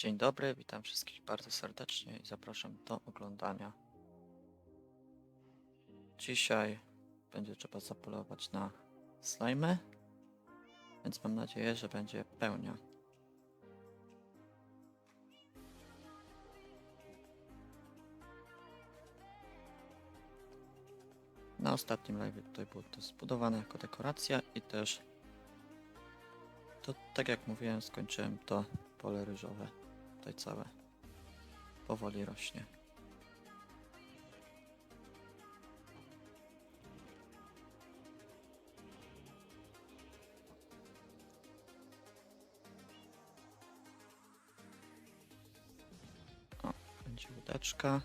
Dzień dobry, witam wszystkich bardzo serdecznie i zapraszam do oglądania. Dzisiaj będzie trzeba zapolować na slajmy, więc mam nadzieję, że będzie pełnia. Na ostatnim live tutaj było to zbudowane jako dekoracja i też to tak jak mówiłem skończyłem to pole ryżowe tutaj całe powoli rośnie. Będzie łódeczka.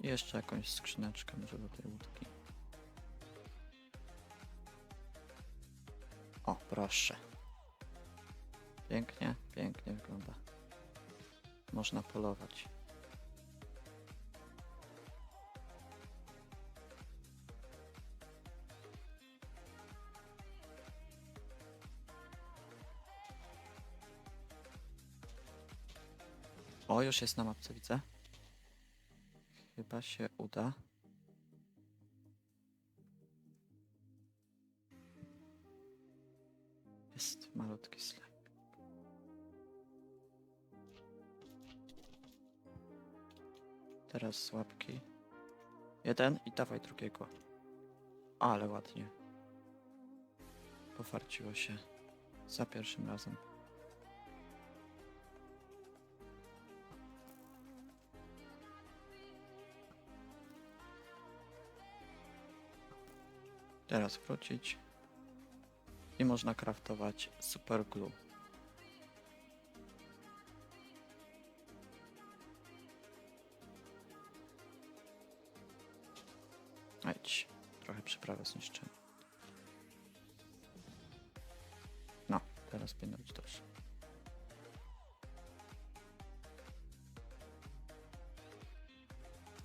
Jeszcze jakąś skrzyneczkę może do tej łódki. O, proszę. Pięknie, pięknie wygląda. Można polować. O, już jest na mapce, widzę. Chyba się uda. Jest malutki slime. Teraz łapki. Jeden i dawaj drugiego. Ale ładnie. Pofarciło się. Za pierwszym razem. Teraz wrócić. I można kraftować super glue. Przyprawę zniszczyłem. No, teraz powinno być dobrze.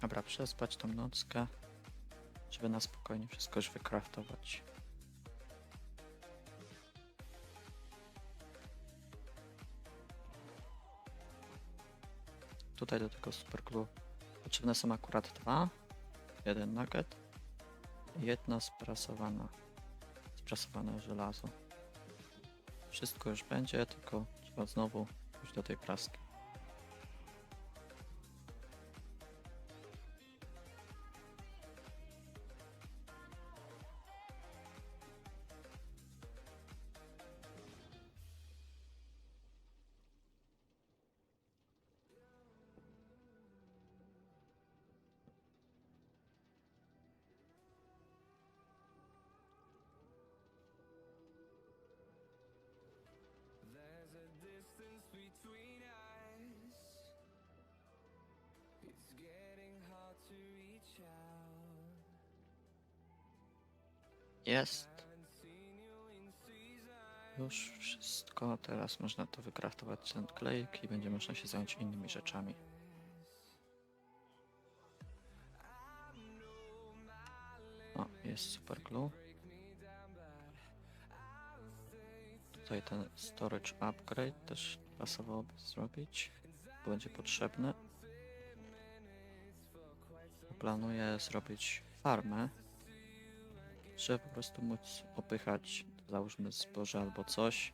Dobra, przespać tą nockę, żeby na spokojnie wszystko już wykraftować. Tutaj do tego superglue potrzebne są akurat dwa. Jeden nugget jedna sprasowana, sprasowane żelazo. Wszystko już będzie, tylko trzeba znowu pójść do tej praski. Jest już wszystko. Teraz można to wykraftować ten klejk i będzie można się zająć innymi rzeczami. O, jest super glue. Tutaj ten storage upgrade też pasowałoby zrobić, będzie potrzebny. Planuję zrobić farmę, żeby po prostu móc opychać, załóżmy zboże albo coś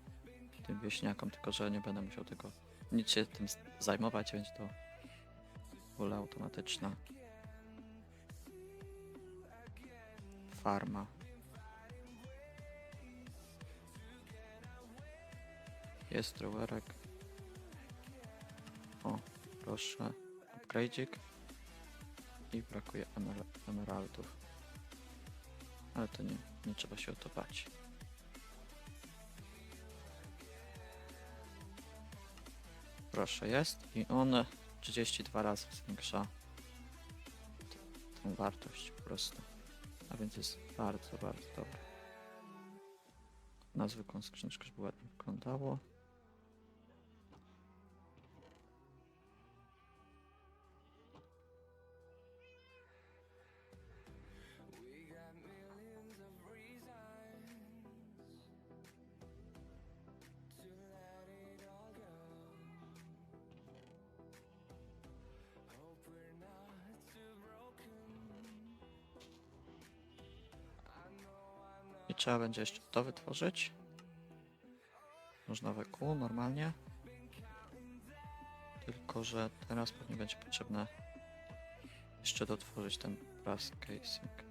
tym wieśniakom, tylko że nie będę musiał tego nic się tym zajmować, będzie to pula automatyczna farma. Jest rowerek. O, proszę. Upgrade'ik. I brakuje emer emeraldów. Ale to nie, nie trzeba się o to bać. Proszę, jest. I on 32 razy zwiększa tą wartość po prostu. A więc jest bardzo, bardzo dobry. Na zwykłą skrzyneczkę, żeby ładnie wyglądało. Trzeba będzie jeszcze to wytworzyć. Już nowe kół normalnie. Tylko, że teraz pewnie będzie potrzebne jeszcze dotworzyć ten brass casing.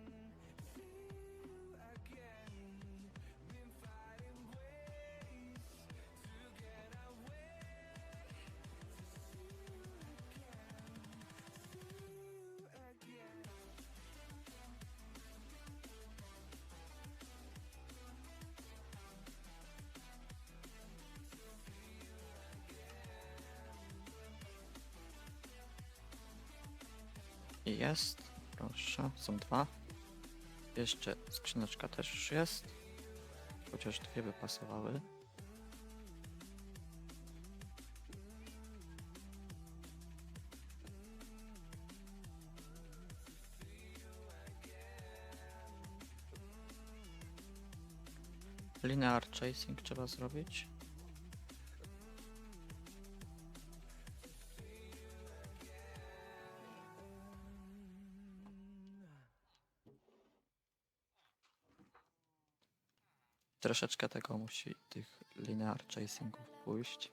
Jest. Proszę, są dwa. Jeszcze skrzyneczka też już jest. Chociaż dwie by pasowały. Linear chasing trzeba zrobić. Troszeczkę tego musi tych linear chasingów pójść.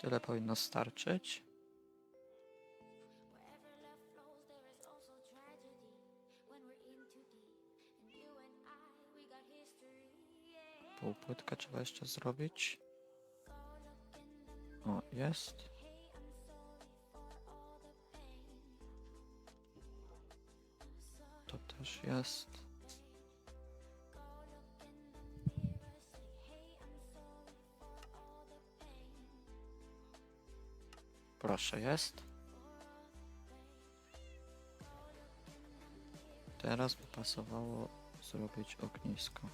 Tyle powinno starczyć. Półpłytkę trzeba jeszcze zrobić. O, jest. Też jest. Proszę, jest. Teraz by pasowało zrobić ognisko.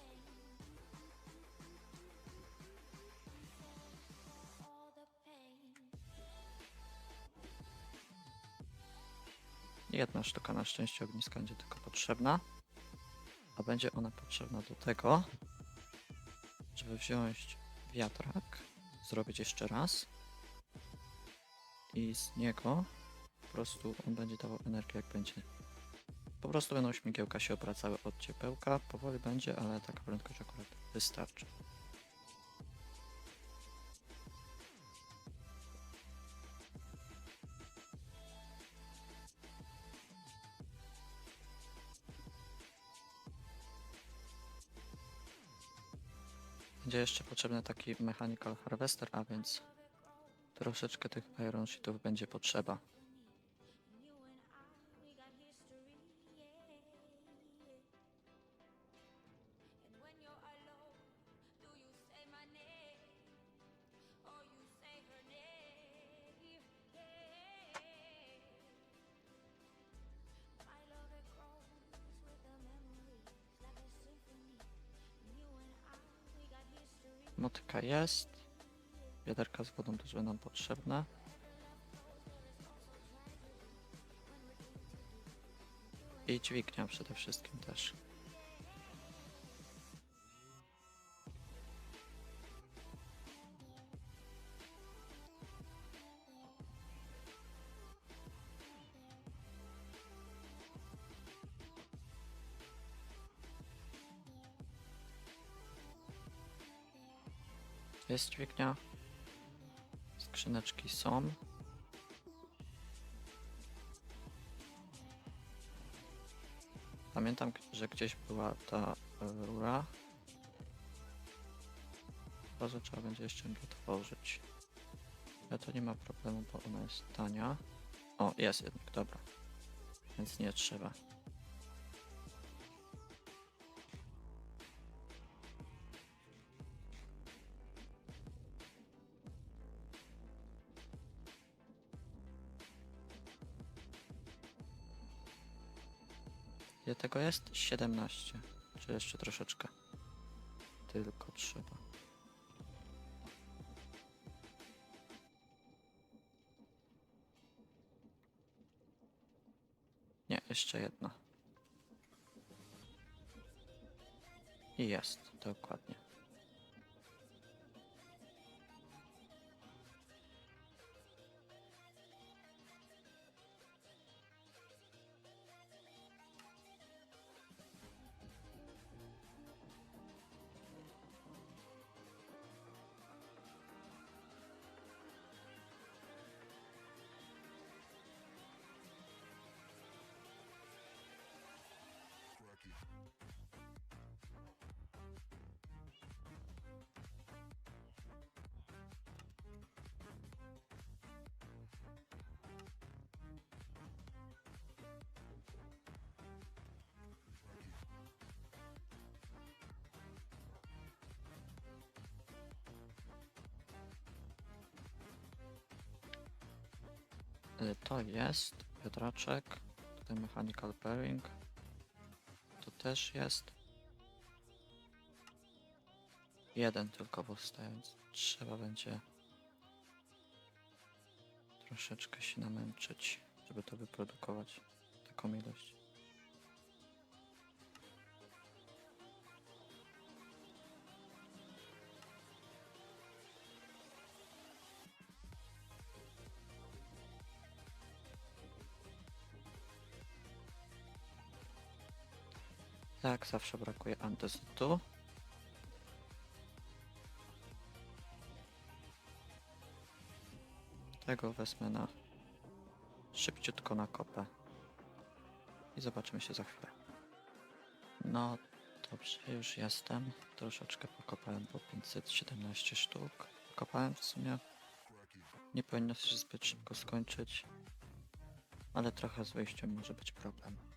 Jedna sztuka na szczęście ogniska będzie tylko potrzebna. A będzie ona potrzebna do tego, żeby wziąć wiatrak, zrobić jeszcze raz i z niego po prostu on będzie dawał energię jak będzie. Po prostu będą śmigiełka się obracały od ciepełka, powoli będzie, ale taka prędkość akurat wystarczy. Jeszcze potrzebny taki mechanical harvester, a więc troszeczkę tych iron sheetów będzie potrzeba. Motyka jest. Wiaderka z wodą też będą potrzebne. I dźwignia przede wszystkim też. Jest dźwignia. Skrzyneczki są. Pamiętam, że gdzieś była ta e, rura. Chyba, trzeba będzie jeszcze otworzyć. Ale to nie ma problemu, bo ona jest tania. O, jest jednak, dobra. Więc nie trzeba. Tego jest? 17. Czy jeszcze troszeczkę? Tylko trzeba. Nie, jeszcze jedna. I jest, dokładnie. To jest wiatraczek, tutaj mechanical bearing. To też jest. Jeden tylko powstaje, więc trzeba będzie troszeczkę się namęczyć, żeby to wyprodukować taką ilość. Jak zawsze brakuje antyzytu. Tego wezmę na szybciutko na kopę. I zobaczymy się za chwilę. No dobrze, już jestem. Troszeczkę pokopałem, bo 517 sztuk. Kopałem w sumie. Nie powinno się zbyt szybko skończyć. Ale trochę z wyjściem może być problem.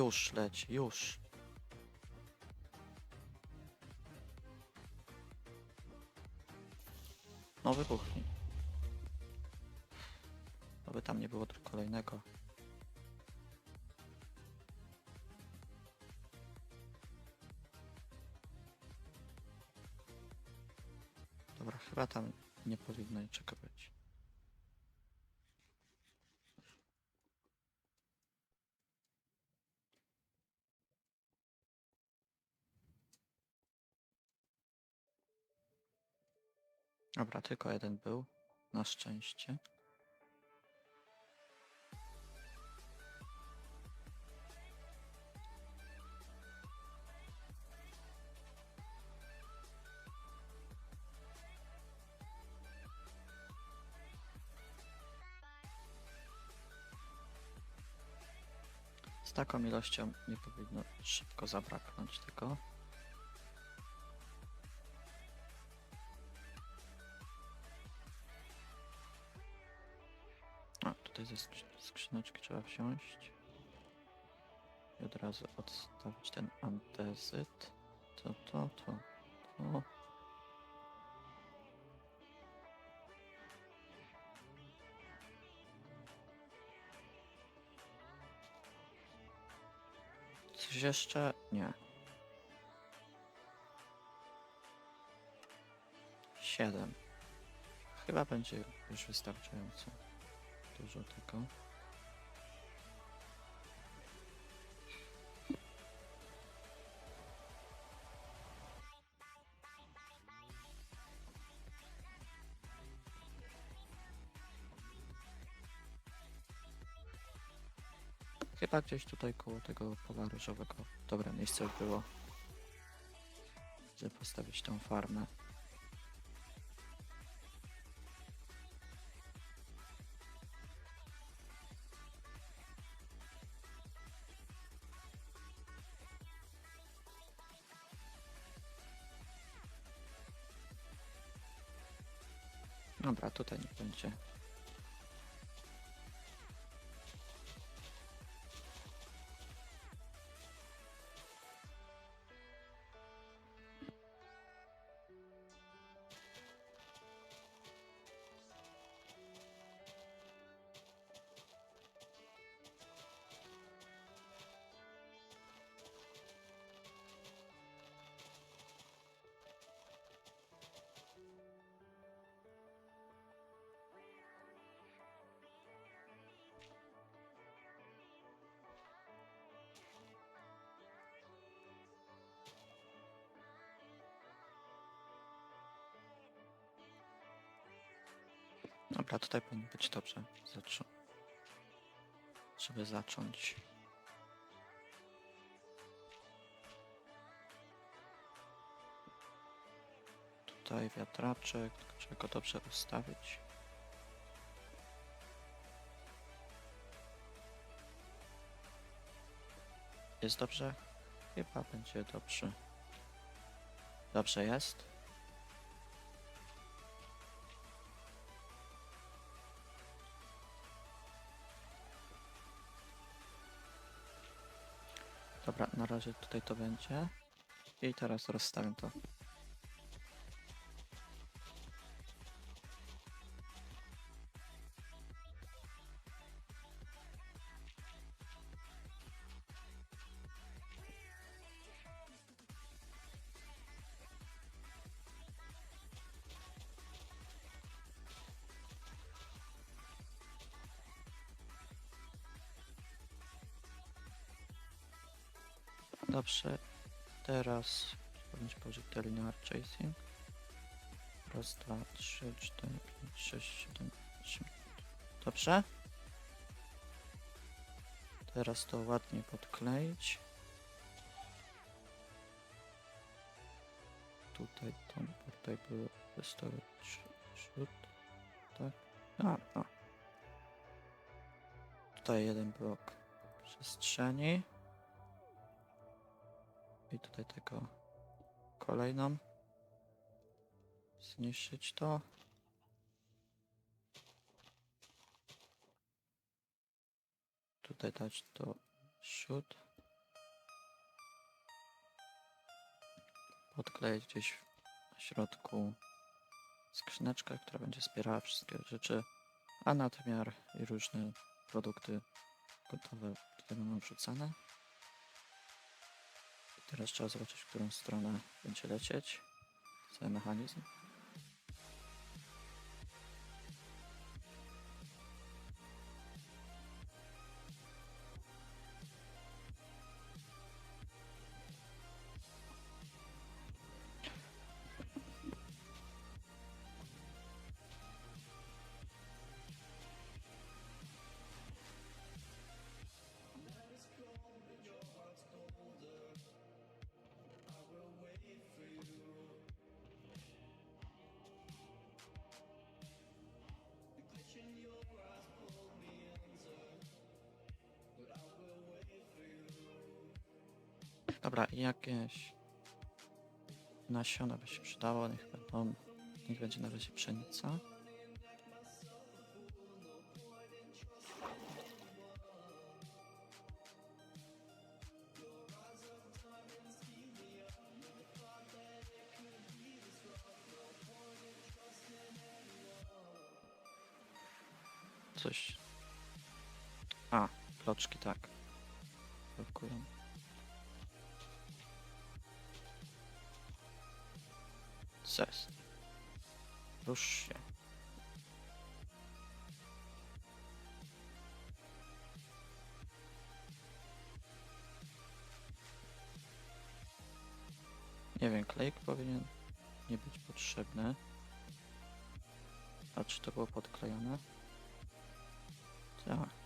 Już leci, już. No wybuchnij. Aby tam nie było kolejnego. Dobra, chyba tam nie powinno niczego być. Dobra, tylko jeden był. Na szczęście. Z taką ilością nie powinno szybko zabraknąć tego. Ze skrzy- skrzyneczki trzeba wziąć. I od razu odstawić ten antezyt. To, to, to, to. Coś jeszcze? Nie. Siedem. Chyba będzie już wystarczająco. Dużo tego. Chyba gdzieś tutaj koło tego pola dobre miejsce było, żeby postawić tą farmę. Tutaj nie będzie. Dobra, tutaj powinno być dobrze. Zaczą... Żeby zacząć. Tutaj wiatraczek, trzeba go dobrze ustawić. Jest dobrze? Chyba będzie dobrze. Dobrze jest. Dobra, na razie tutaj to będzie. I teraz rozstawiam to. Dobrze, teraz położyć te linear chasing. Raz, dwa, trzy, cztery, pięć, sześć, siedem, osiem. Dobrze. Teraz to ładnie podkleić. Tutaj tam, tutaj były wystawy rzut. Tak. A, a. Tutaj jeden blok przestrzeni. I tutaj tego kolejną. Zniszczyć to. Tutaj dać to shoot. Podkleić gdzieś w środku skrzyneczkę, która będzie wspierała wszystkie rzeczy, a nadmiar i różne produkty gotowe tutaj będą wrzucane. Teraz trzeba zobaczyć, w którą stronę będzie lecieć cały mechanizm. Dobra, jakieś nasiona by się przydało, niech będą, niech będzie na razie pszenica. Jest? Rusz się. Nie wiem, klejk powinien nie być potrzebny. A czy to było podklejone? Tak.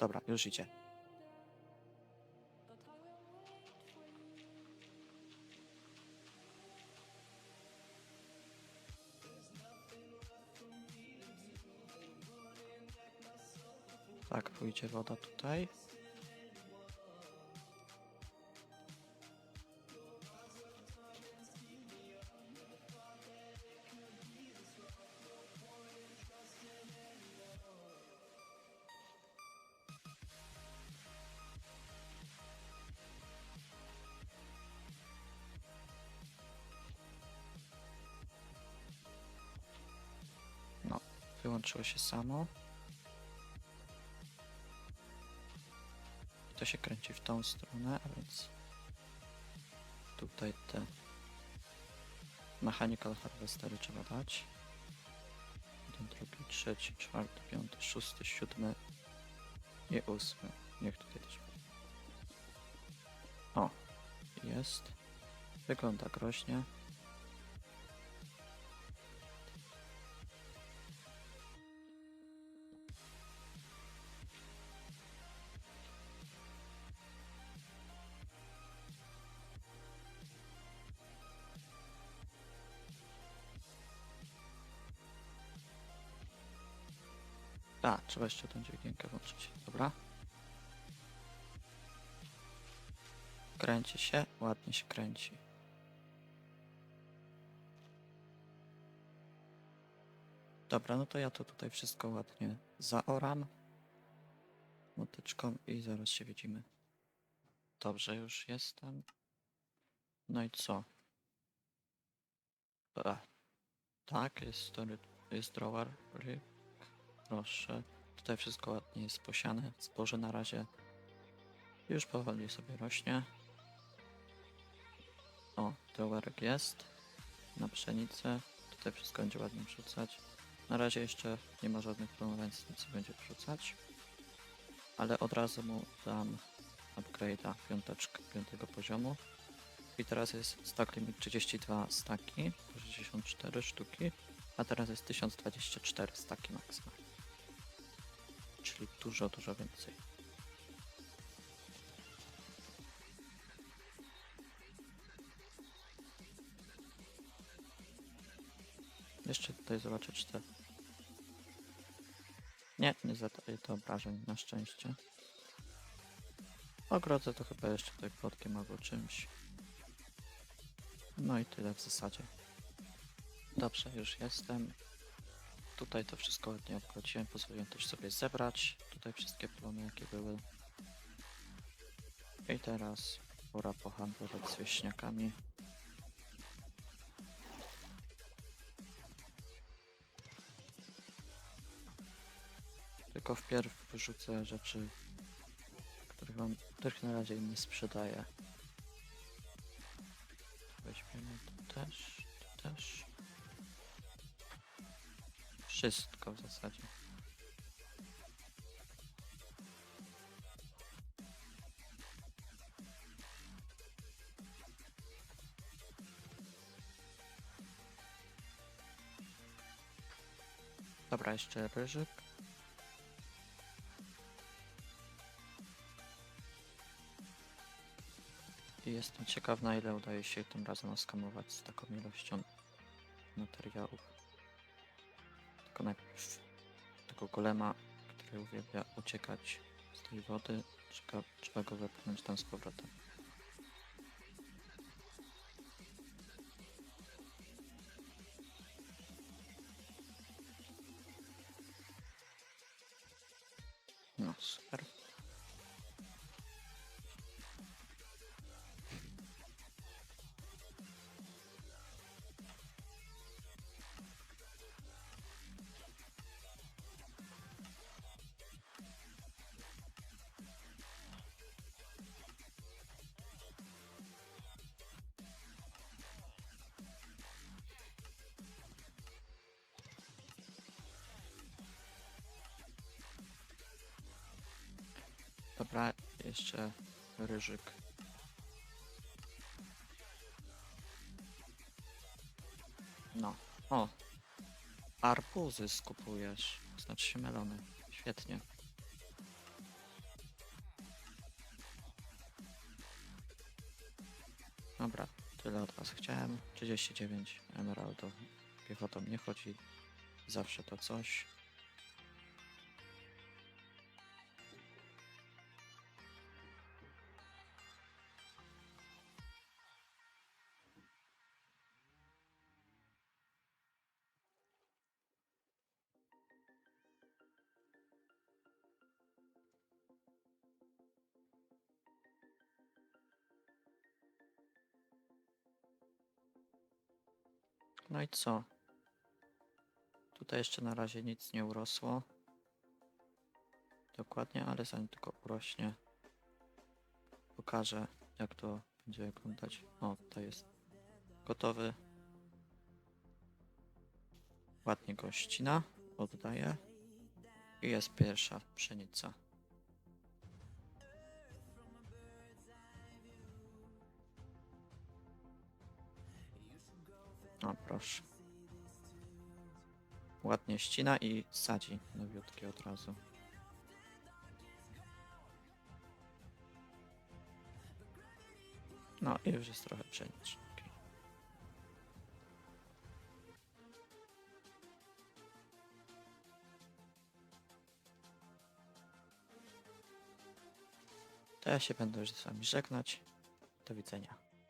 Dobra, już idzie. Tak, pójdzie woda tutaj. Wyłączyło się samo. I to się kręci w tą stronę, a więc tutaj te mechanical harvestery trzeba dać. Jeden, drugi, trzeci, czwarty, piąty, szósty, siódmy i ósmy. Niech tutaj też. O, jest. Wygląda groźnie. Trzeba jeszcze tą dźwigienkę włączyć. Dobra. Kręci się, ładnie się kręci. Dobra, no to ja to tutaj wszystko ładnie zaoram motyczką i zaraz się widzimy. Dobrze, już jestem. No i co? Tak, jest to jest ryb. Proszę. Tutaj wszystko ładnie jest posiane. Zboże na razie już powoli sobie rośnie. O, drawerek jest. Na pszenicę. Tutaj wszystko będzie ładnie wrzucać. Na razie jeszcze nie ma żadnych problemów, więc nic nie będzie wrzucać. Ale od razu mu dam upgrade'a piąteczkę, piątego poziomu. I teraz jest stack limit 32 staki, 64 sztuki, a teraz jest 1024 staki maksymalnie. Czyli dużo, dużo więcej. Jeszcze tutaj zobaczę, czy te... Nie, nie zadaje to obrażeń, na szczęście. Ogrodzę to chyba jeszcze tutaj płotkiem albo czymś. No i tyle w zasadzie. Dobrze, już jestem. Tutaj to wszystko ładnie obchodziłem, pozwoliłem też sobie zebrać. Tutaj wszystkie plony jakie były. I teraz pora pohandlować z wieśniakami. Tylko wpierw wyrzucę rzeczy, których, mam, których na razie nie sprzedaję. Weźmiemy to też, to też. Wszystko w zasadzie. Dobra, jeszcze ryżyk. I jestem ciekaw na ile udaje się tym razem oskamować z taką ilością materiałów. Tylko najpierw tego golema, który uwielbia uciekać z tej wody, trzeba, trzeba go wepchnąć tam z powrotem. No super. Dobra, jeszcze ryżyk. No, o. Arbuzy skupujesz. Znaczy się melony. Świetnie. Dobra, tyle od was chciałem. 39 emeraldów. Piechotą nie chodzi. Zawsze to coś. Co? Tutaj jeszcze na razie nic nie urosło. Dokładnie, ale zanim tylko urośnie, pokażę jak to będzie wyglądać. O, to jest gotowy. Ładnie go ścina, oddaje. I jest pierwsza pszenica. No proszę. Ładnie ścina i sadzi nowiutki od razu. No i już jest trochę przenicz. To ja się będę już z wami żegnać. Do widzenia.